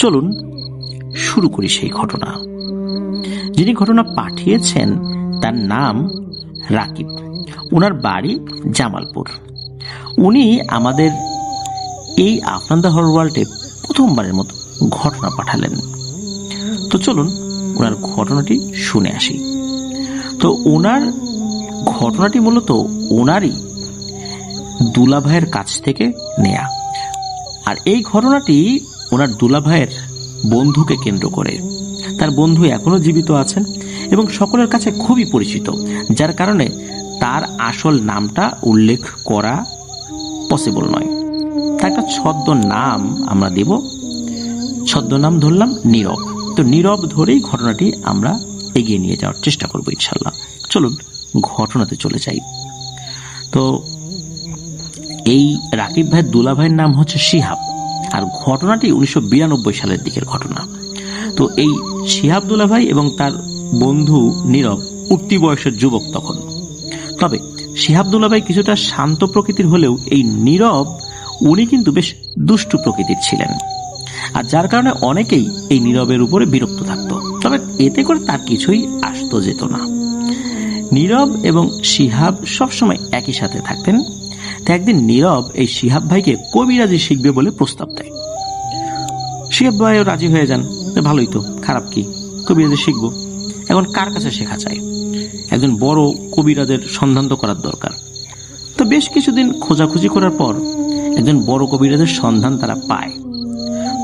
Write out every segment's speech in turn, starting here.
চলুন শুরু করি সেই ঘটনা। যিনি ঘটনা পাঠিয়েছেন, তার নাম রাকিব। ওনার বাড়ি জামালপুর। উনি আমাদের এই আফনান দ্য হর ওয়ার্ল্ডে প্রথমবারের মতো ঘটনা পাঠালেন। তো চলুন ওনার ঘটনাটি শুনে আসি। তো ওনার ঘটনাটি মূলত ওনারই দুলাভাইয়ের কাছ থেকে নেয়া। আর এই ঘটনাটি ওনার দুলাভাইয়ের বন্ধুকে কেন্দ্র করে। তার বন্ধু এখনও জীবিত আছেন এবং সকলের কাছে খুবই পরিচিত, যার কারণে তার আসল নামটা উল্লেখ করা পসিবল নয়। তার একটা ছদ্ম নাম আমরা দেব। ছদ্ম নাম ধরলাম নীরব। তো নীরব ধরেই ঘটনাটি আমরা এগিয়ে নিয়ে যাওয়ার চেষ্টা করব ইনশাল্লাহ চলুন ঘটনাতে চলে যাই। তো এই রাকিব ভাইয়ের দুলা ভাইয়ের নাম হচ্ছে শিহাব। আর ঘটনাটি উনিশশো বিরানব্বই সালের দিকের ঘটনা। তো এই শিহাব দুলা ভাই এবং তার বন্ধু নীরব উঠতি বয়সের যুবক তখন। তবে শিহাবদুল্লা ভাই কিছুটা শান্ত প্রকৃতির হলেও এই নীরব, উনি কিন্তু বেশ দুষ্টু প্রকৃতির ছিলেন। আর যার কারণে অনেকেই এই নীরবের উপরে বিরক্ত থাকত। তবে এতে করে তার কিছুই আসতো যেত না। নীরব এবং শিহাব সবসময় একই সাথে থাকতেন। তো একদিন নীরব এই শিহাব ভাইকে কবিরাজি শিখবে বলে প্রস্তাব দেয়। শিহাব ভাইও রাজি হয়ে যান। ভালোই তো, খারাপ কি? কবিরাজি শিখব। এখন কার কাছে শেখা যায়? একজন বড় কবিরাজের সন্ধান তো করার দরকার। তো বেশ কিছুদিন খোঁজাখুঁজি করার পর একজন বড় কবিরাজের সন্ধান তারা পায়।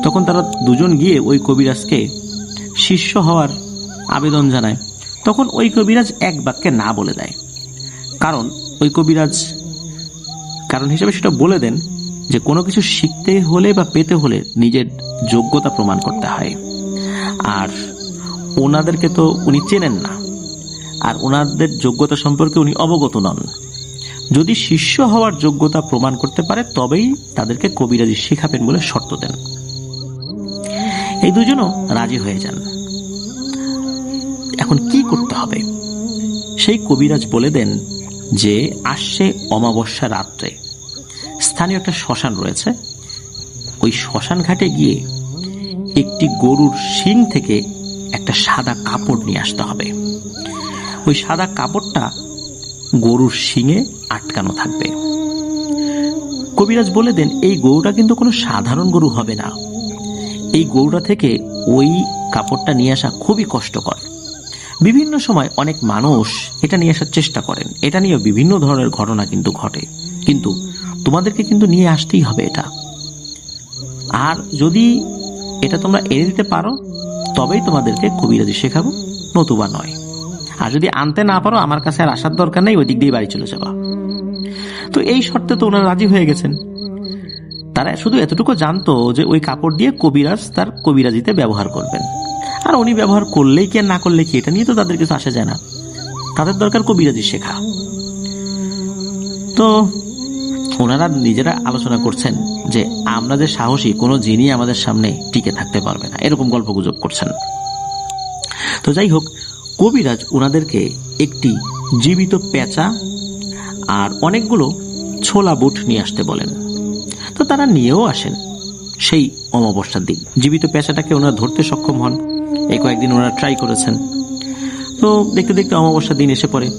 তখন তারা দুজন গিয়ে ওই কবিরাজকে শিষ্য হওয়ার আবেদন জানায়। তখন ওই কবিরাজ এক বাক্যে না বলে দেয়। কারণ ওই কবিরাজ কারণ হিসেবে সেটা বলে দেন যে কোনো কিছু শিখতে হলে বা পেতে হলে নিজের যোগ্যতা প্রমাণ করতে হয়। আর ওনাদেরকে তো উনি চেনেন না। আর ওনাদের যোগ্যতা সম্পর্কে উনি অবগত নন। যদি শিষ্য হওয়ার যোগ্যতা প্রমাণ করতে পারে, তবেই তাদেরকে কবিরাজি শেখাবেন বলে শর্ত দেন। এই দুজনও রাজি হয়ে যান। এখন কি করতে হবে? সেই কবিরাজ বলে দেন যে, আসছে অমাবস্যা রাত্রে। স্থানীয় একটা শ্মশান রয়েছে। ওই শ্মশান ঘাটে গিয়ে একটি গরুর শিং থেকে একটা সাদা কাপড় নিয়ে আসতে হবে। ওই সাদা কাপড়টা গরুর শিঙে আটকানো থাকবে। কবিরাজ বলে দেন, এই গরুটা কিন্তু কোনো সাধারণ গরু হবে না। এই গরুটা থেকে ওই কাপড়টা নিয়ে আসা খুবই কষ্টকর। বিভিন্ন সময় অনেক মানুষ এটা নিয়ে আসার চেষ্টা করেন। এটা নিয়ে বিভিন্ন ধরনের ঘটনা কিন্তু ঘটে। কিন্তু তোমাদেরকে কিন্তু নিয়ে আসতেই হবে এটা। আর যদি এটা তোমরা এনে দিতে পারো, তবেই তোমাদেরকে কবিরাজি শেখাবো, নতুবা নয়। আর যদি আনতে না পারো, আমার কাছে আর আসার দরকার নেই ওই দিক দিয়ে বাড়ি চলে যাবা। তো এই শর্তে তো ওনারা রাজি হয়ে গেছেন। তারা শুধু এতটুকু জানতো যে ওই কাপড় দিয়ে কবিরাজ তার কবিরাজিতে ব্যবহার করবেন। আর উনি ব্যবহার করলেই কি না করলে কি, এটা নিয়ে তো তাদের কিছু আসে যায় না। তাদের দরকার কবিরাজি শেখা। তো ওনারা নিজেরা আলোচনা করছেন যে আমরা যে সাহসী, কোনো জিনিস আমাদের সামনে টিকে থাকতে পারবে না। এরকম গল্প গুজব করছেন। তো যাই হোক, কবিরাজ ওনাদেরকে একটি জীবিত পেঁচা আর অনেকগুলো ছোলা বুট নিয়ে আসতে বলেন। তো তারা নিয়েও আসেন সেই অমাবস্যার দিন। জীবিত পেঁচাটাকে ওনারা ধরতে সক্ষম হন। এই কয়েকদিন ওনারা ট্রাই করেছেন। তো দেখতে দেখতে অমাবস্যার দিন এসে পড়ে।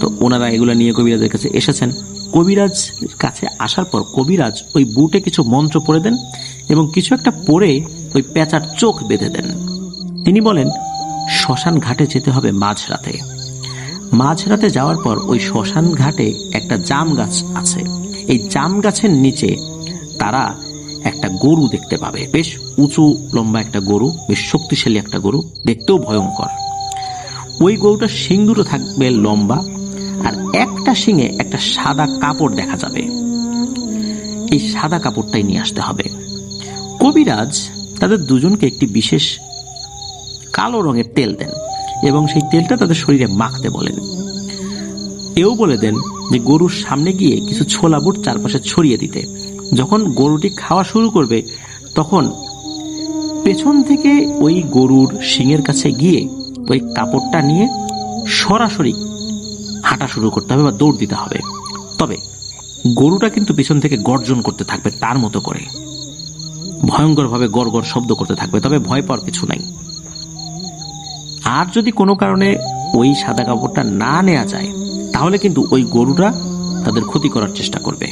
তো ওনারা এগুলো নিয়ে কবিরাজের কাছে এসেছেন। কবিরাজ কাছে আসার পর কবিরাজ ওই বুটে কিছু মন্ত্র পড়ে দেন এবং কিছু একটা পড়ে ওই পেঁচার চোখ বেঁধে দেন। তিনি বলেন, শ্মশান ঘাটে যেতে হবে মাঝরাতে। মাঝরাতে যাওয়ার পর ওই শ্মশান ঘাটে একটা জাম গাছ আছে। এই জাম গাছের নিচে তারা একটা গরু দেখতে পাবে। বেশ উঁচু, লম্বা একটা গরু, বেশ শক্তিশালী একটা গরু। দেখতেও ভয়ঙ্কর। ওই শিং দুটো থাকবে লম্বা আর একটা শিঙে একটা সাদা কাপড় দেখা যাবে। এই সাদা কাপড়টাই নিয়ে আসতে হবে। কবিরাজ তাদের দুজনকে একটি বিশেষ কালো রঙের তেল দেন এবং সেই তেলটা তাদের শরীরে মাখতে বলেন। এও বলে দেন যে গরুর সামনে গিয়ে কিছু ছোলা বুট চারপাশে ছড়িয়ে দিতে। যখন গরুটি খাওয়া শুরু করবে, তখন পেছন থেকে ওই গরুর শিঙের কাছে গিয়ে ওই কাপড়টা নিয়ে সরাসরি হাঁটা শুরু করতে হবে বা দৌড় দিতে হবে। তবে গরুটা কিন্তু পিছন থেকে গর্জন করতে থাকবে তার মতো করে। ভয়ঙ্করভাবে গড় গড় শব্দ করতে থাকবে, তবে ভয় পাওয়ার কিছু নাই। আর যদি কোনো কারণে ওই সাদা কাপড়টা না নেওয়া যায়, তাহলে কিন্তু ওই গরুটা তাদের ক্ষতি করার চেষ্টা করবে।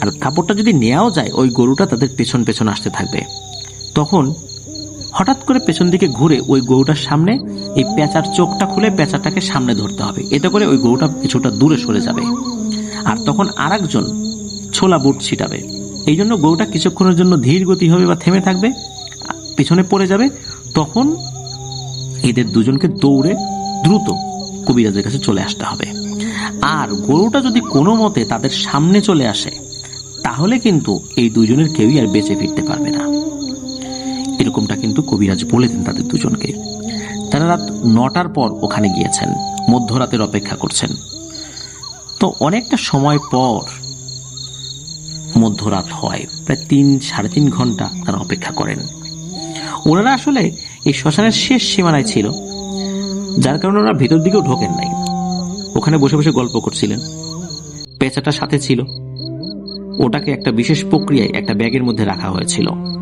আর কাপড়টা যদি নেওয়াও যায়, ওই গরুটা তাদের পেছন পেছন আসতে থাকবে। তখন হঠাৎ করে পেছন দিকে ঘুরে ওই গরুটার সামনে এই পেঁচার চোখটা খুলে পেঁচাটাকে সামনে ধরতে হবে। এতে করে ওই গরুটা কিছুটা দূরে সরে যাবে। আর তখন আর একজন ছোলা বুট ছিটাবে। এই জন্য গরুটা কিছুক্ষণের জন্য ধীর গতি হবে বা থেমে থাকবে, পেছনে পড়ে যাবে। তখন এদের দুজনকে দৌড়ে দ্রুত কবিরাজের কাছে চলে আসতে হবে। আর গরুটা যদি কোনো মতে তাদের সামনে চলে আসে, তাহলে কিন্তু এই দুজনের কেউই আর বেঁচে ফিরতে পারবে না। এরকমটা কিন্তু কবিরাজ বলে দেন তাদের দুজনকে। তারা রাত নটার পর ওখানে গিয়েছেন, মধ্যরাতের অপেক্ষা করছেন। তো অনেকটা সময় পর মধ্যরাত হয়, প্রায় তিন, সাড়ে তিন ঘণ্টা তারা অপেক্ষা করেন। ওনারা আসলে এই শ্মশানের শেষ সীমানায় ছিল, যার কারণে ওনারা ভেতর দিকেও ঢোকেন নাই। ওখানে বসে বসে গল্প করছিলেন। পেঁচাটা সাথে ছিল। ওটাকে একটা বিশেষ প্রক্রিয়ায় একটা ব্যাগের মধ্যে রাখা হয়েছিল।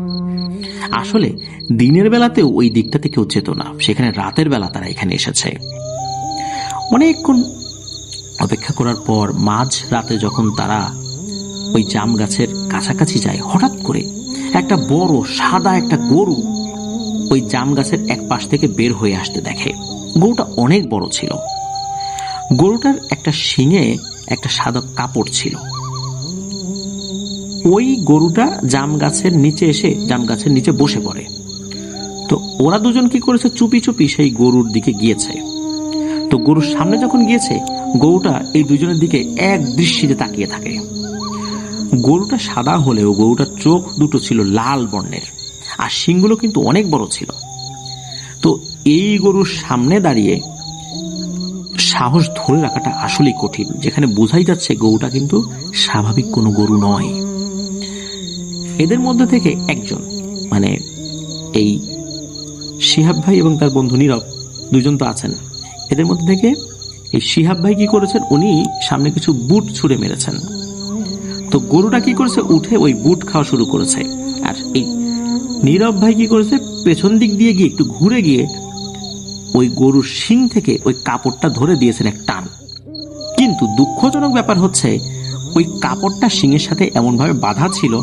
আসলে দিনের বেলাতেও ওই দিকটাতে কেউ যেত না। সেখানে রাতের বেলা তারা এখানে এসেছে। অনেকক্ষণ অপেক্ষা করার পর মাঝ রাতে যখন তারা ওই জাম গাছের কাছাকাছি যায়, হঠাৎ করে একটা বড় সাদা একটা গরু ওই জাম গাছের এক পাশ থেকে বের হয়ে আসতে দেখে। গরুটা অনেক বড় ছিল। গরুটার একটা শিঙে একটা সাদা কাপড় ছিল। ওই গরুটা জাম গাছের নিচে এসে জাম গাছের নিচে বসে পড়ে। তো ওরা দুজন কি করেছে? চুপি চুপি সেই গরুর দিকে গিয়েছে। তো গরুর সামনে যখন গিয়েছে, গরুটা এই দুজনের দিকে এক দৃষ্টিতে তাকিয়ে থাকে। গরুটা সাদা হলেও গরুটার চোখ দুটো ছিল লাল বর্ণের, আর শিংগুলো কিন্তু অনেক বড় ছিল। তো এই গরুর সামনে দাঁড়িয়ে সাহস ধরে রাখাটা আসলেই কঠিন, যেখানে বোঝাই যাচ্ছে গরুটা কিন্তু স্বাভাবিক কোনো গরু নয়। এদের মধ্যে থেকে একজন মানে এই শিহাব ভাই এবং তার বন্ধু নীরব, দুজন তো আছেন। এদের মধ্যে থেকে এই শিহাব ভাই কি করেছেন? উনি সামনে কিছু বুট ছুঁড়ে মেরেছেন। তো গরুটা কি করেছে? উঠে ওই বুট খাওয়া শুরু করেছে। আর এই নীরব ভাই কি করেছে? পেছন দিক দিয়ে গিয়ে একটু ঘুরে গিয়ে ওই গরুর শিং থেকে ওই কাপড়টা ধরে দিয়েছেন এক টান। কিন্তু দুঃখজনক ব্যাপার হচ্ছে, ওই কাপড়টা শিঙের সাথে এমনভাবে বাঁধা ছিল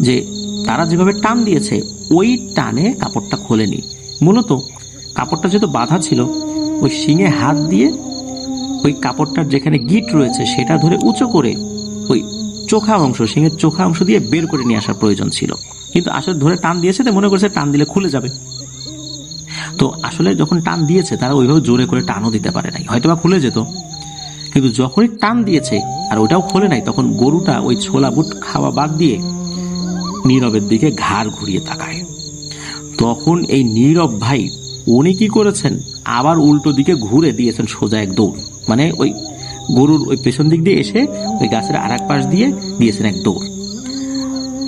যে তারা যেভাবে টান দিয়েছে, ওই টানে কাপড়টা খোলেনি। মূলত কাপড়টা যেহেতু বাঁধা ছিল, ওই শিঙে হাত দিয়ে ওই কাপড়টার যেখানে গিট রয়েছে, সেটা ধরে উঁচু করে ওই চোখা অংশ, শিঙের চোখা অংশ দিয়ে বের করে নিয়ে আসার প্রয়োজন ছিল। কিন্তু আসলে ধরে টান দিয়েছে তো মনে করছে টান দিলে খুলে যাবে। তো আসলে যখন টান দিয়েছে, তারা ওইভাবে জোরে করে টানও দিতে পারে নাই। হয়তো বা খুলে যেত। কিন্তু যখনই টান দিয়েছে আর ওটাও খোলে নাই, তখন গরুটা ওই ছোলা বুট খাওয়া বাদ দিয়ে নীরবের দিকে ঘাড় ঘুরিয়ে তাকায়। তখন এই নীরব ভাই, উনি কি করেছেন? আবার উল্টো দিকে ঘুরে দিয়েছেন সোজা এক দৌড়। মানে ওই গরুর ওই পেছন দিক দিয়ে এসে ওই গাছের আর পাশ দিয়ে দিয়েছেন এক দৌড়।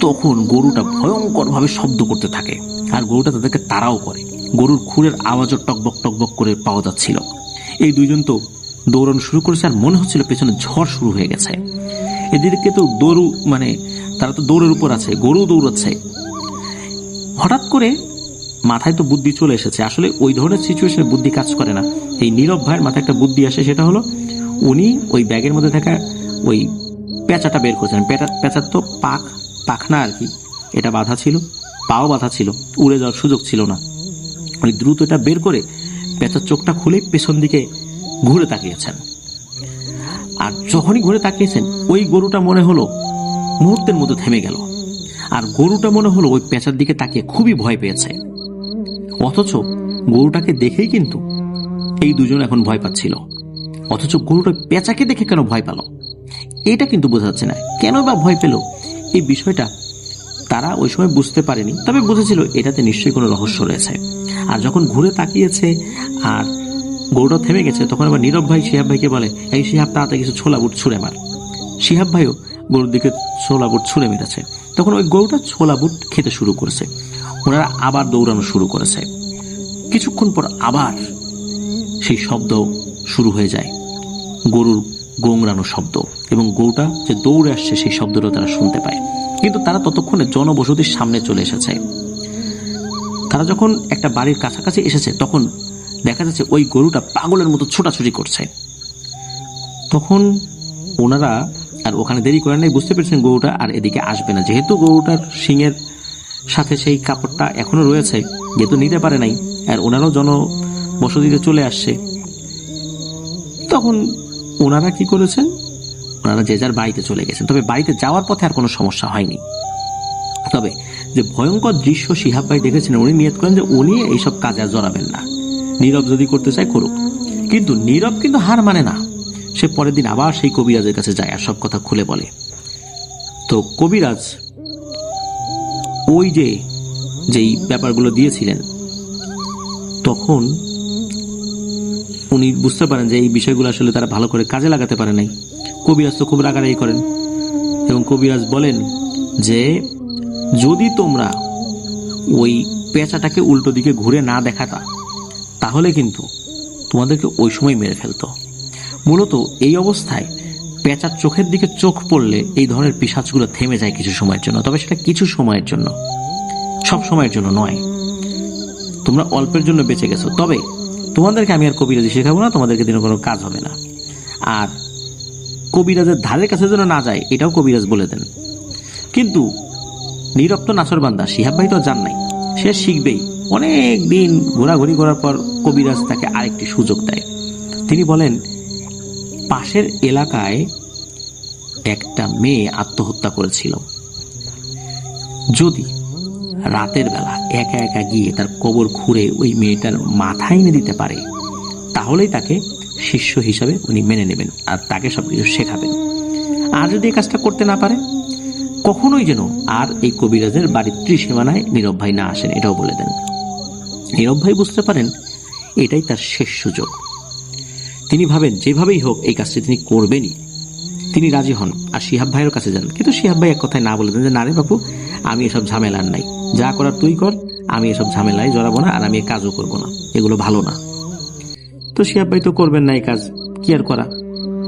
তখন গরুটা ভয়ঙ্কর ভাবে শব্দ করতে থাকে আর গরুটা তাদেরকে তাড়াও করে। গরুর খুরের আওয়াজও টকবক টকবক করে পাওয়া যাচ্ছিল। এই দুইজন তো দৌড়ানো শুরু করেছে আর মনে হচ্ছিল পেছনে ঝড় শুরু হয়ে গেছে। এদিকে তো দৌড়ু মানে তারা তো দৌড়ের উপর আছে গরু দৌড়াচ্ছে। হঠাৎ করে মাথায় তো বুদ্ধি চলে এসেছে। আসলে ওই ধরনের সিচুয়েশনে বুদ্ধি কাজ করে না। এই নীরব ভাইয়ের মাথায় একটা বুদ্ধি আসে, সেটা হলো উনি ওই ব্যাগের মধ্যে থাকা ওই পেঁচাটা বের করেছেন। পেঁচা, পেঁচার তো পাখ পাখনা আর কি। এটা বাধা ছিল, পাও বাধা ছিল, উড়ে যাওয়ার সুযোগ ছিল না। উনি দ্রুত এটা বের করে পেঁচার চোখটা খুলে পেছন দিকে ঘুরে তাকিয়েছেন। আর যখনই ঘুরে তাকিয়েছেন, ওই গরুটা মনে হলো মুহূর্তের মধ্যে থেমে গেল। আর গরুটা মনে হলো ওই পেঁচার দিকে তাকিয়ে খুবই ভয় পেয়েছে। অথচ গরুটাকে দেখেই কিন্তু এই দুজন এখন ভয় পাচ্ছিল। অথচ গরুটা পেঁচাকে দেখে কেন ভয় পেল? এটা কিন্তু বোঝা যাচ্ছে না। কেন বা ভয় পেল? এই বিষয়টা তারা ওই সময় বুঝতে পারেনি, তবে বুঝেছিল এটাতে নিশ্চয়ই কোনো রহস্য রয়েছে। আর যখন ঘুরে তাকিয়েছে আর গরুটা থেমে গেছে, তখন আবার নীরব ভাই শিহাব ভাইকে বলে, এই শিহাব, তাড়াতাড়ি কিছু ছোলা বুট ছুঁড়ে মার। শিহাব ভাইও গরুর দিকে ছোলা বুট ছুঁড়ে মেরেছে। তখন ওই গরুটা ছোলা বুট খেতে শুরু করেছে। ওনারা আবার দৌড়ানো শুরু করেছে। কিছুক্ষণ পর আবার সেই শব্দ শুরু হয়ে যায়। গরুর গোংরানো শব্দ এবং গরুটা যে দৌড়ে আসছে সেই শব্দটাও তারা শুনতে পায়। কিন্তু তারা ততক্ষণে জনবসতির সামনে চলে এসেছে। তারা যখন একটা বাড়ির কাছাকাছি এসেছে, তখন দেখা যাচ্ছে ওই গরুটা পাগলের মতো ছোটাছুটি করছে। তখন ওনারা আর ওখানে দেরি করে নাই, বুঝতে পেরেছেন গরুটা আর এদিকে আসবে না। যেহেতু গরুটার শিঙের সাথে সেই কাপড়টা এখনও রয়েছে, যেহেতু নিতে পারে নাই, আর ওনারাও জনবসতিতে চলে আসছে। তখন ওনারা কি করেছেন? ওনারা যে যার বাড়িতে চলে গেছেন। তবে বাড়িতে যাওয়ার পথে আর কোনো সমস্যা হয়নি। তবে যে ভয়ঙ্কর দৃশ্য সিহাব ভাই দেখেছেন, উনি নিয়ত করেন যে উনি এইসব কাজে আর জড়াবেন না। নীরব যদি করতে চায় করুক। কিন্তু নীরব কিন্তু হার মানে না। সে পরের দিন আবার সেই কবিরাজের কাছে যায় আর সব কথা খুলে বলে। তো কবিরাজ ওই যে, যেই ব্যাপারগুলো দিয়েছিলেন, তখন উনি বুঝতে পারেন যে এই বিষয়গুলো আসলে তারা ভালো করে কাজে লাগাতে পারে নাই। কবিরাজ তো খুব রাগারাগি করেন এবং কবিরাজ বলেন যে, যদি তোমরা ওই পেঁচাটাকে উল্টো দিকে ঘুরে না দেখাতা, তাহলে কিন্তু তোমাদেরকে ওই সময় মেরে ফেলতো। মূলত এই অবস্থায় পেঁচার চোখের দিকে চোখ পড়লে এই ধরনের পিসাজগুলো থেমে যায় কিছু সময়ের জন্য, তবে সেটা কিছু সময়ের জন্য, সব সময়ের জন্য নয়। তোমরা অল্পের জন্য বেঁচে গেছো, তবে তোমাদেরকে আমি আর কবিরাজি শেখাবো না, তোমাদেরকে দিনে কোনো কাজ হবে না। আর কবিরাজের ধারের কাছে যেন না যায়, এটাও কবিরাজ বলে দেন। কিন্তু নীরব তো নাচর বান্দা শিহাব ভাই তো জান নাই। সে শিখবেই। অনেক দিন ঘোরাঘুরি করার পর কবিরাজ তাকে আরেকটি সুযোগ দেয়। তিনি বলেন পাশের এলাকায় একটা মেয়ে আত্মহত্যা করেছিল। যদি রাতের বেলা একা একা গিয়ে তার কবর খুঁড়ে ওই মেয়েটার মাথায় এনে দিতে পারে, তাহলেই তাকে শিষ্য হিসাবে উনি মেনে নেবেন আর তাকে সব কিছু শেখাবেন। আর যদি এই কাজটা করতে না পারে, কখনোই যেন আর এই কবিরাজের বাড়ির ত্রিসীমানায় নীরব ভাই না আসেন, এটাও বলে দেন। নীরব ভাই বুঝতে পারেন, এটাই তার শেষ সুযোগ। তিনি ভাবেন, যেভাবেই হোক, এই কাজটি তিনি করবেনই। তিনি রাজি হন, আর শিহাব ভাইয়ের কাছে যান। কিন্তু শিহাব ভাই এক কথায় না বলে দেন যে, না রে বাপু, আমি এসব ঝামেলার নাই। যা করার তুই কর, আমি এসব ঝামেলায় জড়াবো না, আর আমি কাজও করব না। এগুলো ভালো না। তো শিহাব ভাই তো করবেন না এই কাজ, কি আর করা?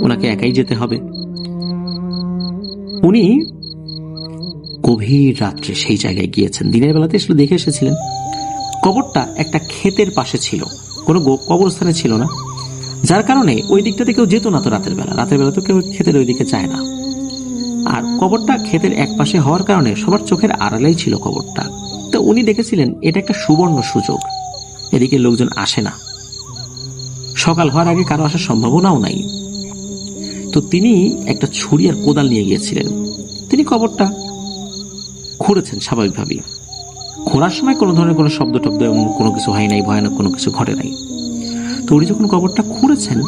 ওনাকে একাই যেতে হবে। উনি গভীর রাত্রে সেই জায়গায় গিয়েছেন। দিনের বেলাতে এসে দেখে এসেছিলেন। কবরটা একটা ক্ষেতের পাশে ছিল। কোনো কবরস্থানে ছিল না। যার কারণে ওই দিকটাতে কেউ যেত না তো রাতের বেলা। রাতের বেলা তো কেউ ক্ষেতের ওই দিকে চায় না। আর কবরটা ক্ষেতের এক পাশে হওয়ার কারণে সবার চোখের আড়ালেই ছিল কবরটা। তো উনি দেখেছিলেন, এটা একটা সুবর্ণ সুযোগ। এদিকে লোকজন আসে না। সকাল হওয়ার আগে কারও আসার সম্ভাবনাও নাই। তো তিনি একটা ছুরি আর কোদাল নিয়ে গিয়েছিলেন। তিনি কবরটা খুঁড়েছেন স্বাভাবিকভাবেই। খোঁড়ার সময় কোনো ধরনের কোনো শব্দ টব্দ এমন কোনো কিছু হয় নাই, ভয়ানক কোনো কিছু ঘটে নাই। তো উনি যখন কবরটা খুঁড়েছেন,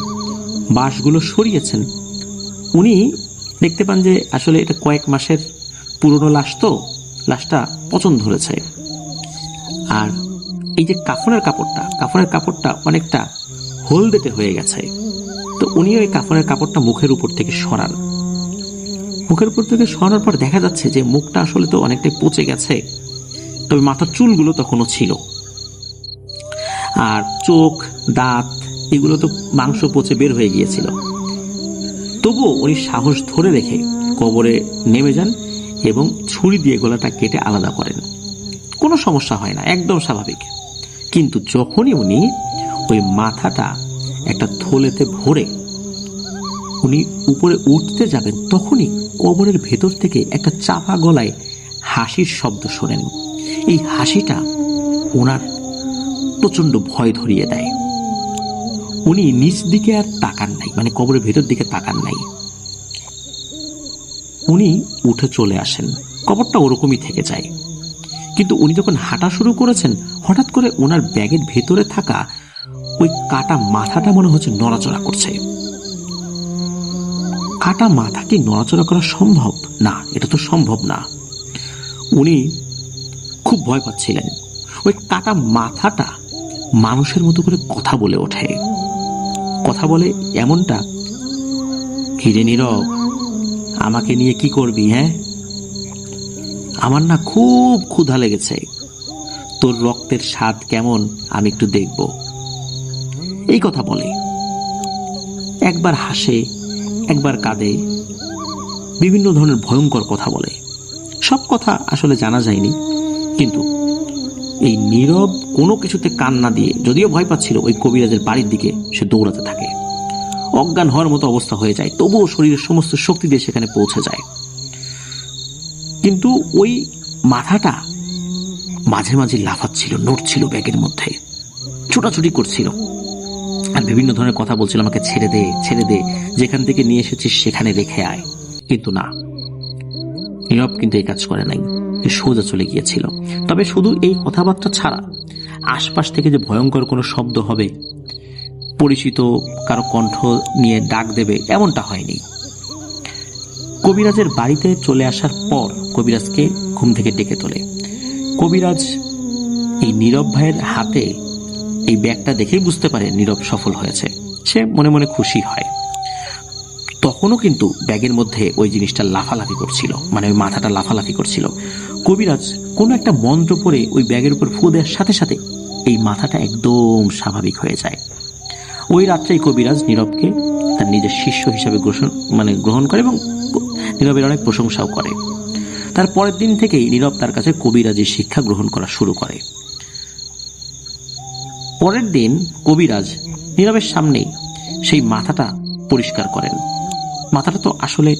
বাঁশগুলো সরিয়েছেন, উনি দেখতে পান যে আসলে এটা কয়েক মাসের পুরনো লাশ তো, লাশটা পচন ধরেছে। আর এই যে কাফনের কাপড়টা কাফনের কাপড়টা অনেকটা হলদেটে হয়ে গেছে। তো উনি ওই কাফনের কাপড়টা মুখের উপর থেকে সরান। মুখের উপর থেকে সরানোর পর দেখা যাচ্ছে যে মুখটা আসলে তো অনেকটাই পচে গেছে, তবে মাথার চুলগুলো তখনও ছিল। আর চোখ, দাঁত, এগুলো তো মাংস পচে বের হয়ে গিয়েছিল। তবুও উনি সাহস ধরে রেখে কবরে নেমে যান এবং ছুরি দিয়ে গলাটা কেটে আলাদা করেন। কোনো সমস্যা হয় না, একদম স্বাভাবিক। কিন্তু যখনই উনি ওই মাথাটা একটা থলেতে ভরে উনি উপরে উঠতে যাবেন, তখনই কবরের ভেতর থেকে একটা চাপা গলায় হাসির শব্দ শোনেন। এই হাসিটা ওনার প্রচণ্ড ভয় ধরিয়ে দেয়। উনি নিচ দিকে আর তাকান নাই মানে কবরের ভেতর দিকে তাকান নাই। উনি উঠে চলে আসেন, কবরটা ওরকমই থেকে যায়। কিন্তু উনি যখন হাঁটা শুরু করেছেন, হঠাৎ করে ওনার ব্যাগের ভেতরে থাকা ওই কাটা মাথাটা মনে হচ্ছে নড়াচড়া করছে। কাটা মাথা কি নড়াচড়া করা সম্ভব? না, এটা তো সম্ভব না। উনি খুব ভয় পাচ্ছিলেন। ওই কাটা মাথাটা মানুষের মতো করে কথা বলে ওঠে। কথা বলে এমনটা কিরে নীরব, আমাকে নিয়ে কি করবি হ্যাঁ? আমার না খুব ক্ষুধা লেগেছে। তোর রক্তের স্বাদ কেমন আমি একটু দেখব। এই কথা বলে। একবার হাসে, একবার কাঁদে। বিভিন্ন ধরনের ভয়ঙ্কর কথা বলে। সব কথা আসলে জানা যায়নি, কিন্তু এই নীরব কোনো কিছুতে কান না দিয়ে যদিও ভয় পাচ্ছিল ওই কবিরাজের বাড়ির দিকে সে দৌড়াতে থাকে। অজ্ঞান হওয়ার মতো অবস্থা হয়ে যায়, তবুও শরীরের সমস্ত শক্তি দিয়ে সেখানে পৌঁছে যায়। কিন্তু ওই মাথাটা মাঝে মাঝে লাফাচ্ছিল, নড়ছিল ব্যাগের মধ্যে। ছোটাছুটি করছিল। আর বিভিন্ন ধরনের কথা বলছিল, আমাকে ছেড়ে দে ছেড়ে দে, যেখান থেকে নিয়ে এসেছিস সেখানে রেখে আয়। কিন্তু না, নীরব কিন্তু এই কাজ করে নাই। সোজা চলে গিয়েছিল। তবে শুধু এই কথাবার্তা ছাড়া আশপাশ থেকে যে ভয়ঙ্কর কোনো শব্দ হবে, পরিচিত কারও কণ্ঠ নিয়ে ডাক দেবে, এমনটা হয়নি। কবিরাজের বাড়িতে চলে আসার পর কবিরাজকে ঘুম থেকে ডেকে তোলে। কবিরাজ এই নীরব ভাইয়ের হাতে এই ব্যাগটা দেখেই বুঝতে পারে নীরব সফল হয়েছে। সে মনে মনে খুশি হয়। তখনও কিন্তু ব্যাগের মধ্যে ওই জিনিসটা লাফালাফি করছিল মানে ওই মাথাটা লাফালাফি করছিল। কবিরাজ কোনো একটা মন্ত্র পড়ে ওই ব্যাগের উপর ফু দেওয়ার সাথে সাথে এই মাথাটা একদম স্বাভাবিক হয়ে যায়। ওই রাত্রেই কবিরাজ নীরবকে তার নিজের শিষ্য হিসাবে গ্রহণ মানে গ্রহণ করে এবং নীরবের অনেক প্রশংসাও করে। তার পরের দিন থেকেই নীরব তার কাছে কবিরাজের শিক্ষা গ্রহণ করা শুরু করে। পরের দিন কবিরাজ নীরবের সামনেই সেই মাথাটা পরিষ্কার করেন। মাথাটা তো আসলে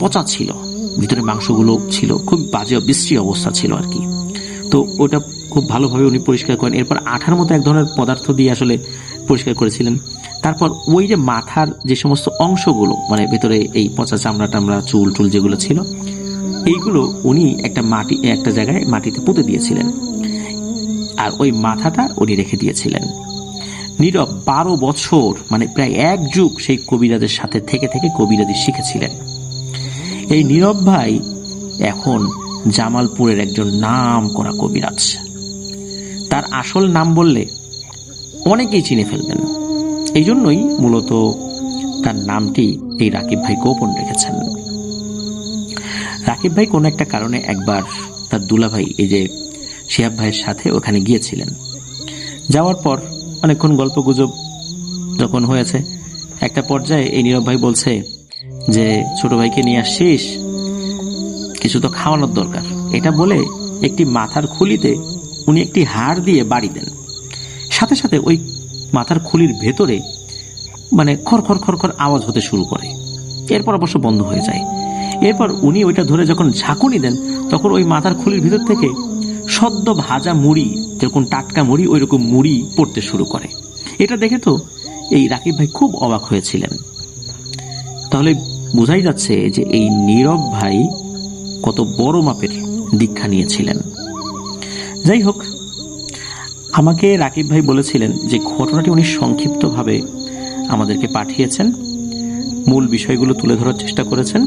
পচা ছিল। ভিতরে মাংসগুলো ছিল, খুব বাজে বিশ্রী অবস্থা ছিল আর কি। তো ওটা খুব ভালোভাবে উনি পরিষ্কার করেন। এরপর আঠার মতো এক ধরনের পদার্থ দিয়ে আসলে পরিষ্কার করেছিলেন। তারপর ওই যে মাথার যে সমস্ত অংশগুলো মানে ভেতরে এই পচা চামড়া টামড়া, চুল টুল যেগুলো ছিল, এইগুলো উনি একটা মাটি, একটা জায়গায় মাটিতে পুঁতে দিয়েছিলেন। আর ওই মাথাটা উনি রেখে দিয়েছিলেন। নীরব বারো বছর মানে প্রায় এক যুগ সেই কবিরাজের সাথে থেকে থেকে কবিরাজি শিখেছিলেন। এই নীরব ভাই এখন জামালপুরের একজন নাম করা কবিরাজ। তার আসল নাম বললে অনেকেই চিনে ফেলবেন। এই জন্যই মূলত তার নামটি এই রাকিব ভাই গোপন রেখেছেন। রাকিব ভাই কোনো একটা কারণে একবার তার দুলা ভাই এই যে শিহাব ভাইয়ের সাথে ওখানে গিয়েছিলেন। যাওয়ার পর অনেকক্ষণ গল্প গুজব যখন হয়েছে, একটা পর্যায়ে এই নীরব ভাই বলছে যে ছোট ভাইকে নিয়ে আসছিস, কিছু তো খাওয়ানোর দরকার। এটা বলে একটি মাথার খুলিতে উনি একটি হাড় দিয়ে বাড়ি দেন। সাথে সাথে ওই মাথার খুলির ভেতরে মানে খর খর খর খর আওয়াজ হতে শুরু করে। এরপর অবশ্য বন্ধ হয়ে যায়। এরপর উনি ওইটা ধরে যখন ঝাঁকুনি দেন, তখন ওই মাথার খুলির ভিতর থেকে সদ্য ভাজা মুড়ি, যেরকম টাটকা মুড়ি ওই রকম মুড়ি পড়তে শুরু করে। এটা দেখে তো এই রাকিব ভাই খুব অবাক হয়েছিলেন। তাহলে বোঝাই যাচ্ছে যে এই নীরব ভাই কত বড় মাপের দীক্ষা নিয়েছিলেন। যাই হোক, আমাকে রাকিব ভাই বলেছিলেন যে ঘটনাটি উনি সংক্ষিপ্তভাবে আমাদেরকে পাঠিয়েছেন, মূল বিষয়গুলো তুলে ধরার চেষ্টা করেছেন।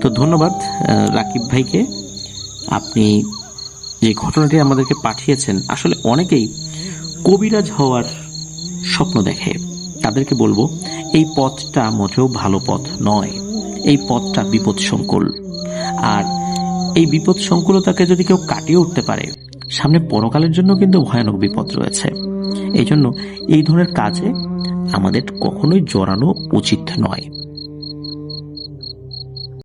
তো ধন্যবাদ রাকিব ভাইকে। আপনি যে ঘটনাটি আমাদেরকে পাঠিয়েছেন, আসলে অনেকেই কবিরাজ হওয়ার স্বপ্ন দেখে। তাদেরকে বলব, এই পথটা মোটেও ভালো পথ নয়। এই পথটা বিপদ সংকুল আর এই বিপদ সংকুলতাকে যদি কেউ কাটিয়ে উঠতে পারে, সামনে পরকালের জন্য কিন্তু ভয়ানক বিপদ রয়েছে। এই জন্য এই ধরনের কাজে আমাদের কখনোই জড়ানো উচিত নয়।